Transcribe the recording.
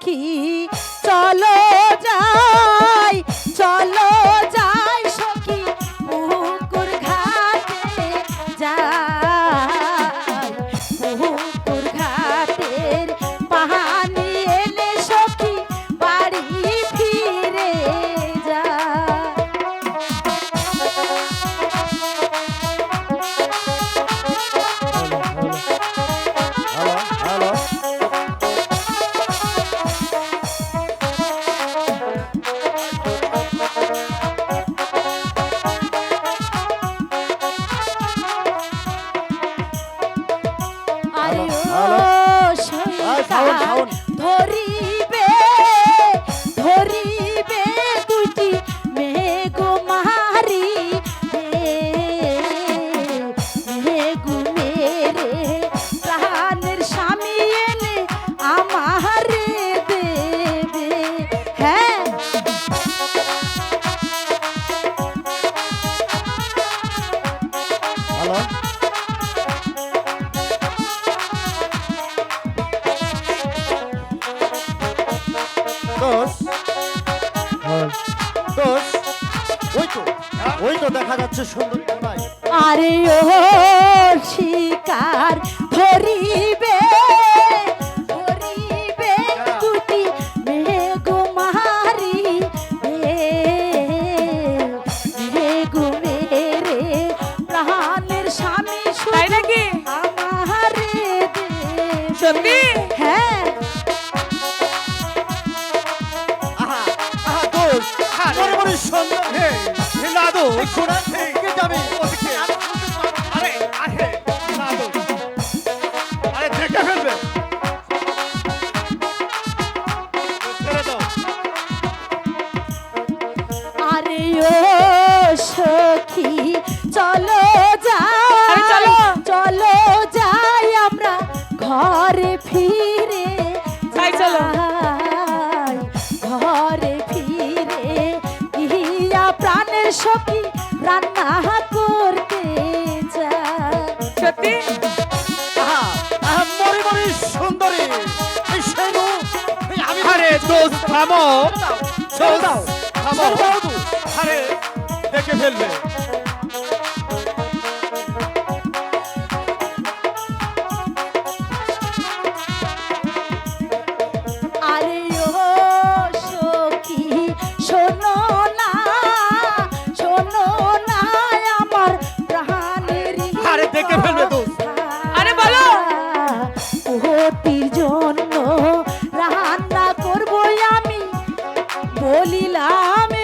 সখী চলো যাই চলো যাই সখী পুকুর ঘাটে যাই পুকুর আরে দোষ। দোষ। ওই তো ওই তো দেখা যাচ্ছে সুন্দর। আরে ও লাদু কোনা থেকে যাবে। আরে আরে তো আরে দেখে ফেলবে। আরে ও সখী চলো যাই। চলো যাই আমরা ঘরে ফিরে। রান্না করতে সত্যি? আহা আহা মরে মরে সুন্দরী। আরে দোষ থামো। থামো। আরে দেখে ফেলবে বলিলাম